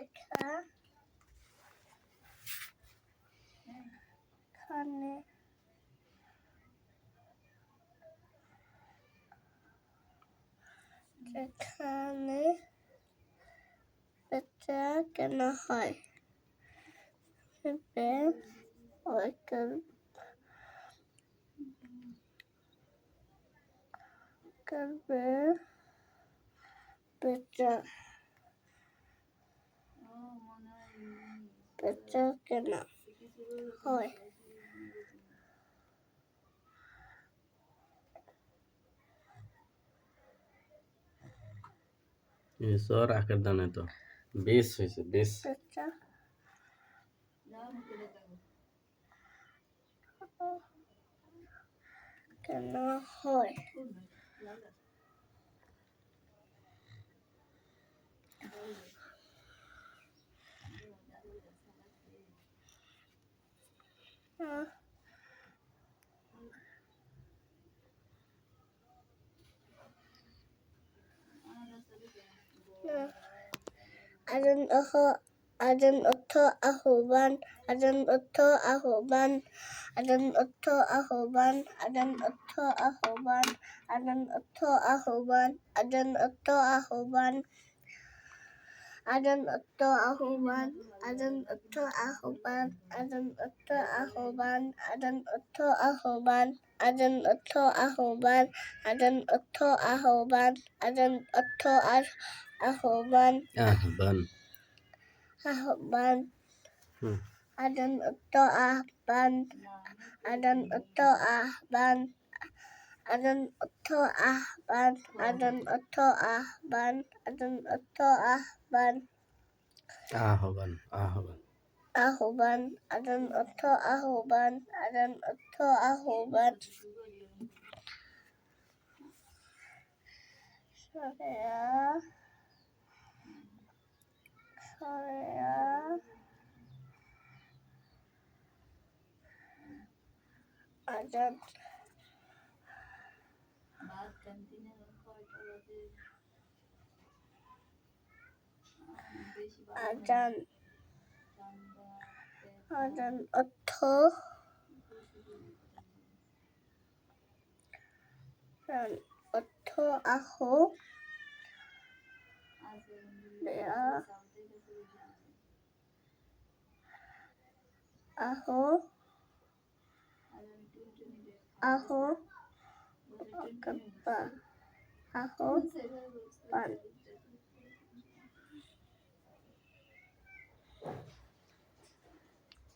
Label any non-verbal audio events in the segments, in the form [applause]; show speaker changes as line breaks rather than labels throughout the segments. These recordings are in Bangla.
লেখা। এখানে এখানে বেচা কেন হয় ওইকাল করবে বেচা কেন? হয়।
সর আকার দানে তো। বেশ হয়েছে বেশ।
বেচা কেন হয়? 嗯。嗯。阿登奥托，阿登奥托阿霍班，阿登奥托阿霍班，阿登奥托阿霍班，阿登奥托阿霍班，阿登奥托阿霍班，阿登
奥
托
阿
霍班。Adam otto ahoban, Adam otto ahoban, Adam otto ahoban, Adam otto ahoban, Adam otto ahoban, Adam otto ahoban, Adam otto ahoban.
Ahoban.
Ahoban. Adam otto ahoban,
Adam otto
ahoban, Adam otto ahoban, Adam otto ahoban, Adam otto Ahuban. আহ্বান
আহ্বান আহ্বান
আহ্বান আদন অত আহ্বান আদন অত আহ্বান সরেয়া সরেয়া 아잔 아잔 어터 아잔 어터 아호 레아 아호 아호 아깝다 아호 반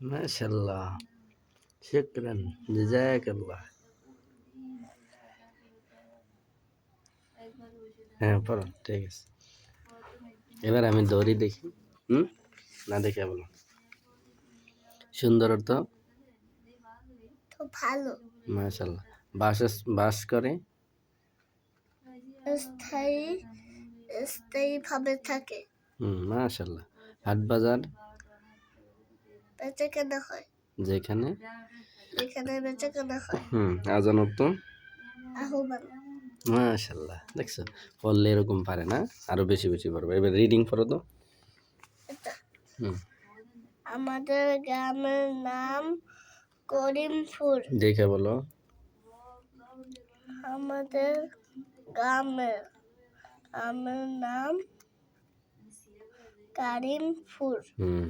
মাশাল্লাহ শুকরান জাযাকাল্লাহ। হ্যাঁ পড়ো ঠিক আছে। এবার আমি দৌড়ি দেখি হুম? না দেখে বলো। সুন্দর অর্থ
তো ভালো।
মাশাল্লাহ বাস বাস করে?
স্থায়ী স্থায়ীভাবে থাকে।
হুম মাশাল্লাহ হাট বাজার
বেচে কেনা হয়।
যেখানে?
এখানে বেচে কেনা হয়।
হুম আজান অর্থ
আহ্বান।
মাশাল্লাহ দেখছ পড়লে এরকম পারে না আরও বেশি বেশি পারব এবার রিডিং পড়ো তো। হুম।
আমাদের গ্রামের নাম করিমপুর।
দেখে বলো।
আমাদের গ্রামের গ্রামের নাম কারিমপুর।
হুম।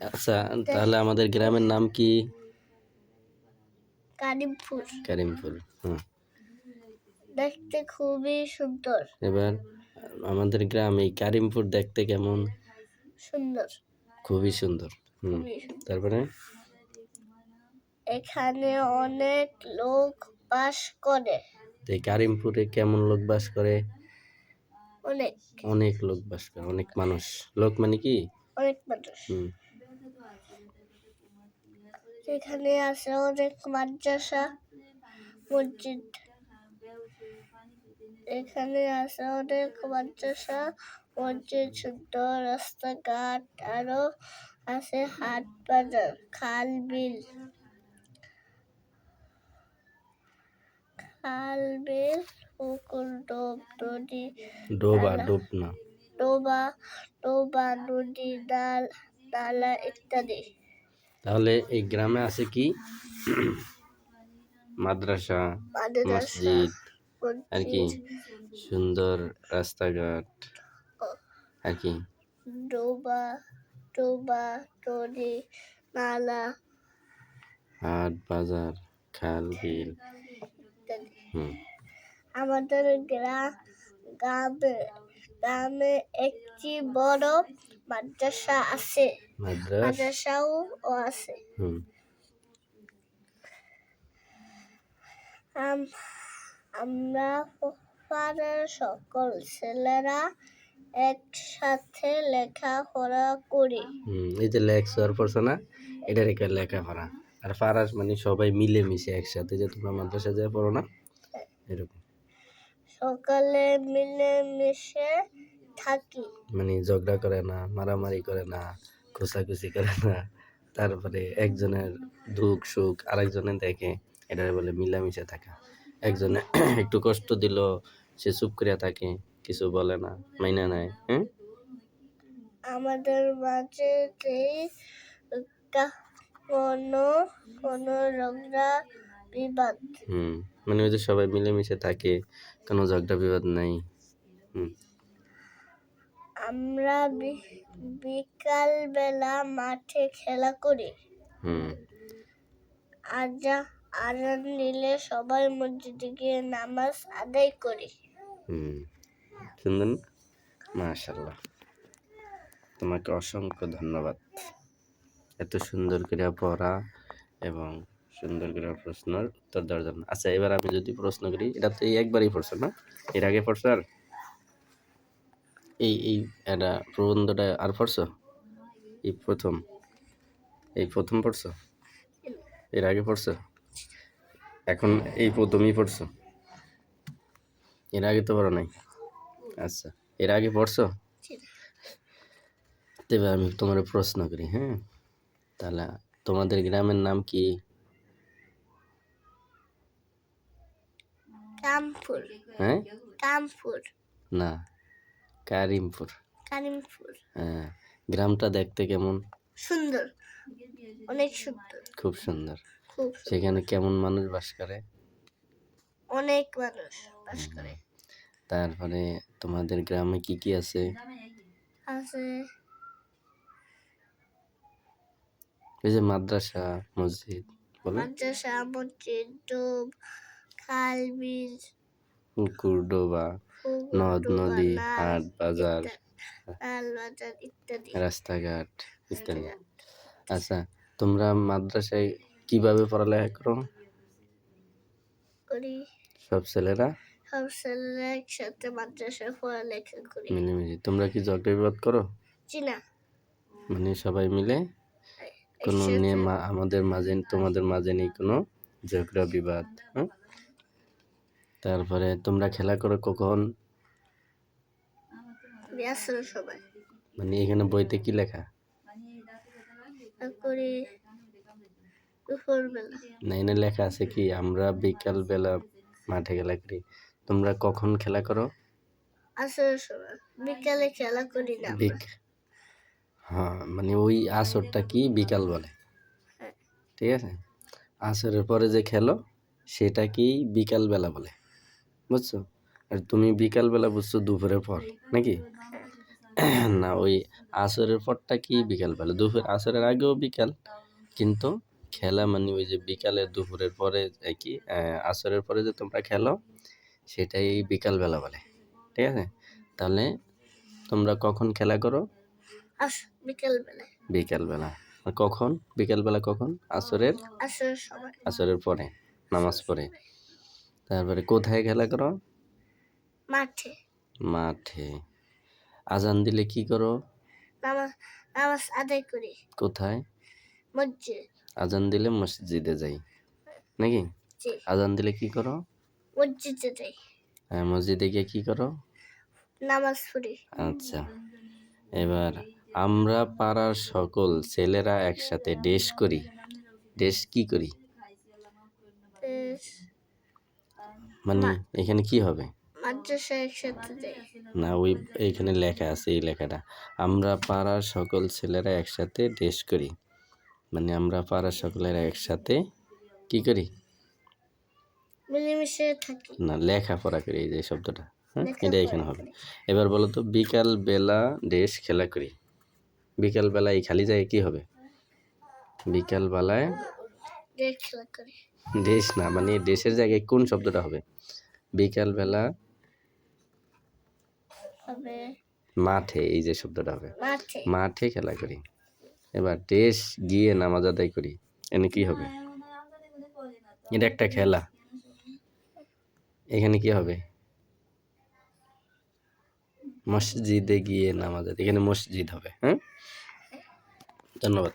আচ্ছা তাহলে আমাদের গ্রামের নাম কি?
কারিমপুর।
কারিমপুর হুম।
দেখতে খুবই সুন্দর।
এবার আমাদের গ্রাম এই কারিমপুর দেখতে কেমন?
সুন্দর।
খুবই সুন্দর হুম। তারপরে?
এখানে অনেক লোক বাস করে।
এই কারিমপুরে কেমন লোক বাস করে?
অনেক।
অনেক লোক বাস করে অনেক মানুষ। লোক মানে কি?
অনেক মানুষ।
হুম।
এখানে আছে অনেক মাদ্রাসা মসজিদ। এখানে আছে অনেক মাদ্রাসা মসজিদ সুন্দর রাস্তাঘাট আরও আছে হাট বাজার খাল বিল। খাল বিল। পুকুর ডোব নদী
ডোব আর ডোব না
ডোবা ডোবা নদী নাল নালা ইত্যাদি
তাহলে এই গ্রামে আছে কি? মাদ্রাসা
মাদ্রাসা
মসজিদ আর কি?
মসজিদ।
সুন্দর রাস্তাঘাট আর কি?
ডোবা ডোবা নদী নালা
হাট বাজার খাল বিল।
ইত্যাদি।
হুম।
আমাদের গ্রাম গ্রামে গ্রামে একটি বড় মাদ্রাসা আছে। মাদ্রাসাও ও আছে।
হুম।
আম- আমরা পাড়ার সকল ছেলেরা একসাথে লেখাপড়া করি।
হুম এই যে লেখ সর পড়ছো না এটা রেখে লেখাপড়া। আর ফারাস মানে সবাই মিলেমিশে একসাথে যে তোমরা মাদ্রাসা যায় পড়ো না এরকম।
সকালে মিলেমিশে থাকি।
মানে ঝগড়া করে না মারামারি করে না খোসাখুসি করে না তারপরে একজনের দুঃখ সুখ আরেকজনে দেখে এটা বলে মিলামিশে থাকা। একজনে [clears throat] একটু কষ্ট দিল সে চুপ করিয়া থাকে কিছু বলে না মাইনা নাই হ্যাঁ
আমাদের মাঝে কোনো কোনো ঝগড়া বিবাদ।
হুম। মানে ওই যে সবাই মিলেমিশে থাকে কোনো ঝগড়া বিবাদ নাই।
আমরা বি- বিকালবেলা মাঠে খেলা করি।
হুম।
আজা আজান দিলে সবাই মসজিদে গিয়ে নামাজ আদায় করি।
হুম। সুন্দর না? মাশাল্লাহ তোমাকে অসংখ্য ধন্যবাদ। এত সুন্দর করে পড়া এবং সুন্দর করে প্রশ্নের উত্তর দেওয়ার জন্য। আচ্ছা এবার আমি যদি প্রশ্ন করি, এটা তো এই একবারই পড়ছো না? এর আগে পড়ছো আর? এই এই, এটা প্রবন্ধটা আর পড়ছো? এই প্রথম। এই প্রথম পড়ছো? এর আগে পড়ছো? এখন এই প্রথমই পড়ছো? এর আগে তো পড়ো নাই? আচ্ছা এর আগে পড়ছো? তবে আমি তোমার প্রশ্ন করি হ্যাঁ? তাহলে তোমাদের গ্রামের নাম কি?
কামপুর
হ্যাঁ
কামপুর
না কারিমপুর
কারিমপুর
হ্যাঁ গ্রামটা দেখতে কেমন?
সুন্দর অনেক সুন্দর।
খুব সুন্দর। সেখানে কেমন মানুষ বাস করে?
অনেক মানুষ বাস করে।
তারপরে তোমাদের গ্রামে কি কি আছে?
আছে
এই যে মাদ্রাসা মসজিদ
মাদ্রাসা মসজিদ খাল বিল
পুকুর ডোবা নদ নদী হাট বাজার
ইত্যাদি, বাজার ইত্যাদি।
রাস্তাঘাট ইত্যাদি। আচ্ছা তোমরা মাদ্রাসায় কীভাবে পড়ালেখা করো?
করি।
সব ছেলেরা?
সব ছেলেরা একসাথে মাদ্রাসায় পড়ালেখা করি।
মিলেমিশে। তোমরা কি ঝগড়া বিবাদ করো
চিনা
মানে সবাই মিলে? কোনো নিয়ে আমাদের মাঝে তোমাদের মাঝে নেই কোনো ঝগড়া বিবাদ হ্যাঁ? তারপরে তোমরা খেলা করো কখন? মানে এখানে বইতে কি লেখা? না লেখা আছে কি আমরা বিকাল বেলা মাঠে খেলা করি। তোমরা কখন খেলা করো?
বিকালে খেলা করি না
হ্যাঁ মানে ওই আসরটা কি বিকাল বলে?
হ্যাঁ।
ঠিক আছে? আসরের পরে যে খেলো সেটা কি বিকাল বেলা বলে? বুঝছ? আর তুমি বিকালবেলা বুঝছ দুপুরের পর নাকি? না ওই আসরের পরটা কি বিকালবেলা? দুপুর আসরের আগেও বিকাল কিন্তু খেলা মানে ওই যে বিকালের দুপুরের পরে কি আসরের পরে যে তোমরা খেলো সেটাই বিকালবেলা বলে ঠিক আছে? তাহলে তোমরা কখন খেলা করো?
আস বিকাল বেলায়
বিকাল বেলা আর কখন? বিকাল বেলা কখন? আসরের? আসরের পরে নামাজ পড়ে। তারপরে কোথায় খেলা করো?
মাঠে।
মাঠে। আজান দিলে কি করো?
নামাজ আদায় করি।
কোথায়?
মসজিদ।
আজান দিলে মসজিদে যাই। নাকি? আজান দিলে কি করো?
মসজিদে যাই।
হ্যাঁ মসজিদে গিয়ে কি করো?
নামাজ পড়ি।
আচ্ছা। এবার আমরা পাড়ার সকল ছেলেরা একসাথে ডেস করি। ডেস কি করি
বেশ
মানে এখানে কি হবে?
মাদ্রাসা একসাথে যাই
না ওই এইখানে লেখা আছে এই লেখাটা। আমরা পাড়ার সকল ছেলেরা একসাথে ড্রেস করি। মানে আমরা পাড়ার সকলেরা একসাথে কি করি?
মিলেমিশে থাকি।
না লেখাপড়া করি এই যে শব্দটা। হ্যাঁ এটা এখানে হবে। এবার বলো তো বিকাল বেলা দেশ খেলা করি। বিকাল বেলায় এই খালি জায়গায় কি হবে? বিকাল বেলায়
খেলা করি।
দেশ না মানে দেশের জায়গায় কোন শব্দটা হবে? বিকাল বেলা
হবে
মাঠে এই যে শব্দটা হবে।
মাঠে।
মাঠে খেলা করি। এবার দেশ গিয়ে নামাজ আদায় করি এনে কি হবে? এটা একটা খেলা। এখানে কি হবে? মসজিদে গিয়ে নামাজ আদায় এখানে মসজিদ হবে হ্যাঁ? ধন্যবাদ।